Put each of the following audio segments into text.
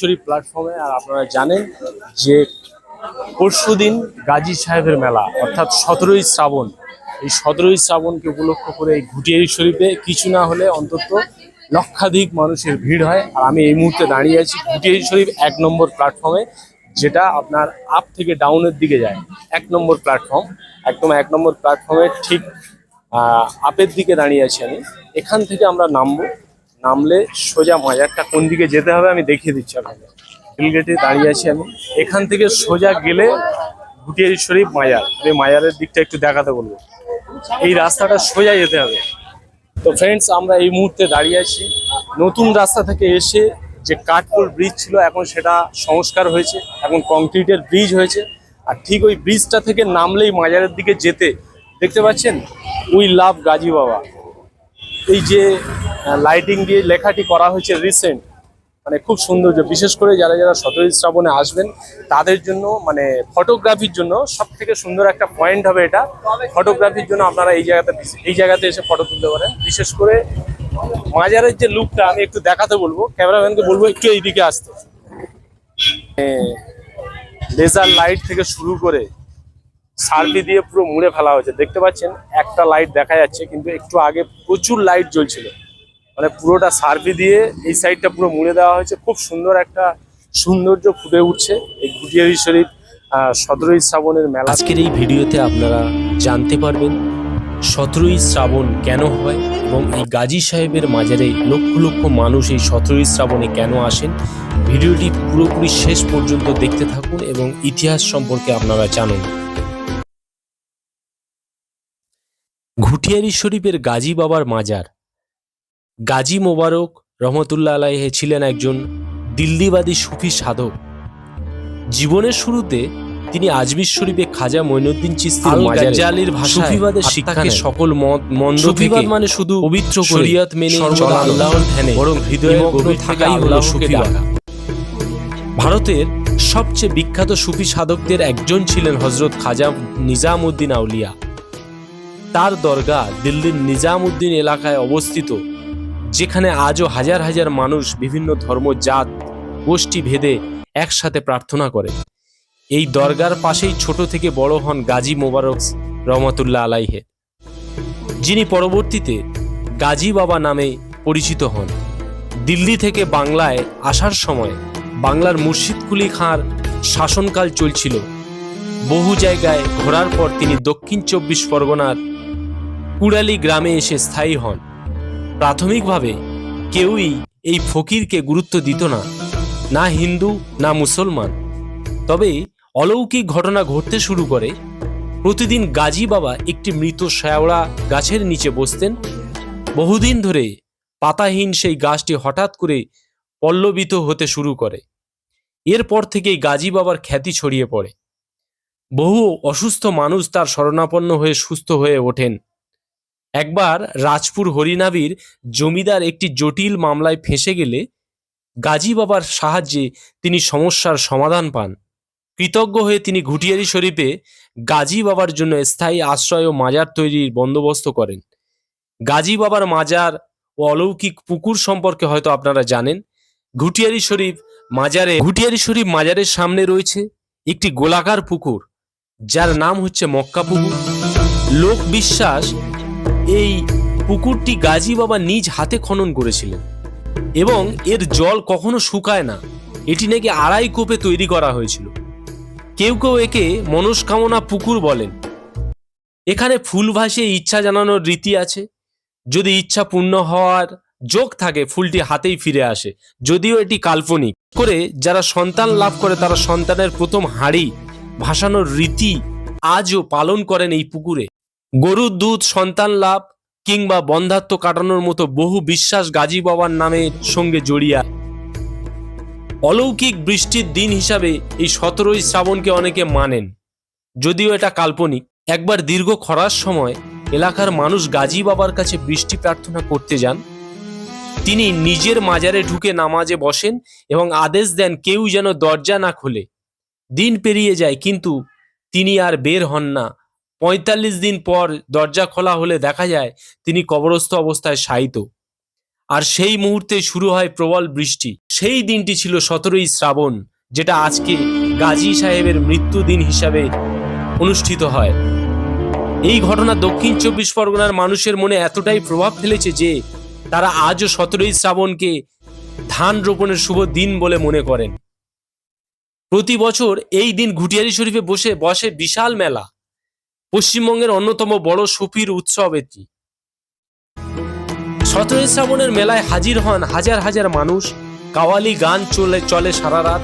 শরীফ প্ল্যাটফর্মে আর আপনারা জানেন যে পরশুদিন গাজী সাহেবের মেলা, অর্থাৎ সতেরোই শ্রাবণ, এই সতেরোই শ্রাবণকে উপলক্ষ করে এই ঘুটিয়ারি শরীফে কিছু না হলে অন্তত লক্ষাধিক মানুষের ভিড় হয়। আর আমি এই মুহূর্তে দাঁড়িয়ে আছি ঘুটিয়ারি শরীফ এক নম্বর প্ল্যাটফর্মে যেটা আপনার আপ থেকে ডাউনের দিকে যায়। এক নম্বর প্ল্যাটফর্ম একদম এক নম্বর প্ল্যাটফর্মে ঠিক আপের দিকে দাঁড়িয়ে আছি আমি। এখান থেকে আমরা নামবো। নামলে সোজা মাজারটা কোন দিকে যেতে হবে আমি দেখিয়ে দিচ্ছি আপনাকে। রেল গেটে দাঁড়িয়ে আছি আমি। এখান থেকে সোজা গেলে ভুটিয়ারি শরীফ মাজার। আমি মাজারের দিকটা একটু দেখাতে বলব। এই রাস্তাটা সোজা যেতে হবে। তো ফ্রেন্ডস আমরা এই মুহূর্তে দাঁড়িয়ে আছি। নতুন রাস্তা থেকে এসে যে কাঠপোল ব্রিজ ছিল, এখন সেটা সংস্কার হয়েছে এখন কংক্রিটের ব্রিজ হয়েছে। আর ঠিক ওই ব্রিজটা থেকে নামলেই মাজারের দিকে যেতে। দেখতে পাচ্ছেন? উই লাভ গাজী বাবা। এই যে লাইটিং দিয়ে লেখাটি করা হয়েছে রিসেন্ট মানে খুব সৌন্দর্য বিশেষ করে যারা যারা সতেরোই শ্রাবণে আসবেন, তাদের জন্য মানে ফটোগ্রাফির জন্য সব থেকে সুন্দর একটা পয়েন্ট হবে এটা। ফটোগ্রাফির জন্য আপনারা এই জায়গাতে এই জায়গাতে এসে ফটো তুলতে পারেন। বিশেষ করে মাজারের যে লুকটা আমি একটু দেখাতে বলব। ক্যামেরাম্যানকে বলব, একটু এইদিকে আসতে। লেজার লাইট থেকে শুরু করে সার্ভি দিয়ে পুরো মুড়ে ফেলা হয়েছে। দেখতে পাচ্ছেন, একটা লাইট দেখা যাচ্ছে, কিন্তু একটু আগে প্রচুর লাইট জ্বলছিল। মানে পুরোটা সার্ভি দিয়ে এই সাইডটা পুরো মুড়ে দেওয়া হয়েছে। খুব সুন্দর একটা সৌন্দর্য ফুটে উঠছে এই ঘুটিয়ারি শরীফ সতেরোই শ্রাবণের মেলা। আজকের এই ভিডিওতে আপনারা জানতে পারবেন সতেরোই শ্রাবণ কেন হয় এবং এই গাজী সাহেবের মাজারে লক্ষ লক্ষ মানুষ এই সতেরোই শ্রাবণে কেন আসেন। ভিডিওটি পুরোপুরি শেষ পর্যন্ত দেখতে থাকুন এবং ইতিহাস সম্পর্কে আপনারা জানুন। ঘুটিয়ারি শরীফের গাজী বাবার মাজার গাজী মোবারক রহমতুল্লাহ আলাইহে ছিলেন একজন দিল্লিবাদী সুফি সাধক। জীবনের শুরুতে তিনি আজমির শরীফে খাজা মঈনুদ্দিন চিস্তির ভাষায় সুফিবাদের শিক্ষাকে সকল মত মন্দ সুফিবাদ মানে শুধু পবিত্র শরীয়ত মেনে চলা আল্লাহর ধ্যানে বরং নিমগ্ন গভীর সুফিবাদ। ভারতের সবচেয়ে বিখ্যাত সুফি সাধকদের একজন ছিলেন হজরত খাজা নিজামউদ্দিন আউলিয়া। তার দরগা দিল্লির নিজামউদ্দিন এলাকায় অবস্থিত যেখানে আজও হাজার হাজার মানুষ বিভিন্ন ধর্ম, জাত, গোষ্ঠী, ভেদে একসাথে প্রার্থনা করে। এই দরগার পাশেই ছোট থেকে বড় হন গাজী মোবারক রহমতুল্লাহ আলাইহে, যিনি পরবর্তীতে গাজী বাবা নামে পরিচিত হন। দিল্লি থেকে বাংলায় আসার সময় বাংলার মুর্শিদ কুলি খাঁর শাসনকাল চলছিল। বহু জায়গায় ঘোরার পর তিনি দক্ষিণ চব্বিশ পরগনার কুড়ালি গ্রামে এসে স্থায়ী হন। প্রাথমিকভাবে কেউই এই ফকিরকে গুরুত্ব দিত না না হিন্দু, না মুসলমান। তবে অলৌকিক ঘটনা ঘটতে শুরু করে, প্রতিদিন গাজী বাবা একটি মৃত শ্যাওড়া গাছের নিচে বসতেন। বহুদিন ধরে পাতাহীন সেই গাছটি হঠাৎ করে পল্লবিত হতে শুরু করে। এরপর থেকেই গাজী বাবার খ্যাতি ছড়িয়ে পড়ে। বহু অসুস্থ মানুষ তার শরণাপন্ন হয়ে সুস্থ হয়ে ওঠেন। একবার রাজপুর হরিনাবির জমিদার একটি জটিল মামলায় ফেঁসে গেলে গাজী বাবার সাহায্যে তিনি সমস্যার সমাধান পান। কৃতজ্ঞ হয়ে তিনি ঘুটিয়ারি শরীফে গাজী বাবার জন্য স্থায়ী আশ্রয় ও মাজার তৈরির বন্দোবস্ত করেন। গাজী বাবার মাজার ও অলৌকিক পুকুর সম্পর্কে হয়তো আপনারা জানেন। ঘুটিয়ারি শরীফ মাজারে, ঘুটিয়ারি শরীফ মাজারের সামনে রয়েছে একটি গোলাকার পুকুর, যার নাম হচ্ছে মক্কা পুকুর। লোক বিশ্বাস এই পুকুরটি গাজী বাবা নিজ হাতে খনন করেছিলেন। এবং এর জল কখনো শুকায় না। এটি নাকি আড়াই কোপে তৈরি করা হয়েছিল। কেউ কেউ একে মনস্কামনা পুকুর বলেন। এখানে ফুল ভাসিয়ে ইচ্ছা জানানোর রীতি আছে। যদি ইচ্ছা পূর্ণ হওয়ার যোগ থাকে, ফুলটি হাতেই ফিরে আসে। যদিও এটি কাল্পনিক। করে যারা সন্তান লাভ করে, তারা সন্তানের প্রথম হাড়ি ভাসানোর রীতি আজও পালন করেন এই পুকুরে। গরুর দুধ, সন্তান লাভ কিংবা বন্ধাত্ম কাটানোর মতো বহু বিশ্বাস গাজী বাবার নামের সঙ্গে জড়িয়ে। অলৌকিক বৃষ্টির দিন হিসাবে এই সতেরোই শ্রাবণকে অনেকে মানেন। যদিও এটা কাল্পনিক। একবার দীর্ঘ খরার সময় এলাকার মানুষ গাজী বাবার কাছে বৃষ্টি প্রার্থনা করতে যান। তিনি নিজের মাজারে ঢুকে নামাজে বসেন এবং আদেশ দেন কেউ যেন দরজা না খোলে। দিন পেরিয়ে যায়, কিন্তু তিনি আর বের হন না। পঁয়তাল্লিশ দিন পর দরজা খোলা হলে দেখা যায় তিনি কবরস্থ অবস্থায় শায়িত। আর সেই মুহূর্তে শুরু হয় প্রবল বৃষ্টি। সেই দিনটি ছিল সতেরোই শ্রাবণ, যেটা আজকে গাজী সাহেবের মৃত্যুদিন হিসাবে অনুষ্ঠিত হয়। এই ঘটনা দক্ষিণ চব্বিশ পরগনার মানুষের মনে এতটাই প্রভাব ফেলেছে যে তারা আজও সতেরোই শ্রাবণকে ধান রোপণের শুভ দিন বলে মনে করেন। প্রতি বছর এই দিন ঘুটিয়ারি শরীফে বসে বসে বিশাল মেলা। পশ্চিমবঙ্গের অন্যতম বড় সুফির উৎসব এটি। সতেরোই শ্রাবণের মেলায় হাজির হন হাজার হাজার মানুষ। কাওয়ালি গান চলে চলে সারা রাত।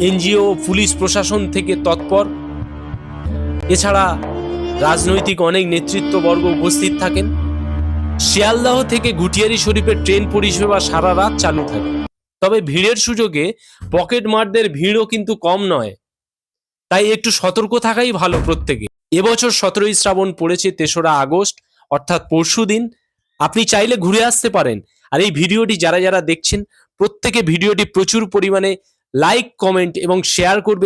এনজিও, পুলিশ প্রশাসন থেকে তৎপর। এছাড়া রাজনৈতিক অনেক নেতৃত্ববর্গ উপস্থিত থাকেন। শিয়ালদাহ থেকে গুটিয়ারি শরীফের ট্রেন পরিষেবা সারা রাত চালু থাকে। তবে ভিড়ের সুযোগে পকেট মারদের ভিড়ও কিন্তু কম নয়। তাই একটু সতর্ক থাকাই ভালো প্রত্যেকে। এবছর সতেরোই শ্রাবণ পড়েছে তেসরা আগস্ট, অর্থাৎ পরশু দিন। আপনি চাইলে ঘুরে আসতে পারেন। আর এই ভিডিওটি যারা যারা দেখছেন, প্রত্যেকে ভিডিওটি প্রচুর পরিমাণে লাইক কমেন্ট এবং শেয়ার করবে।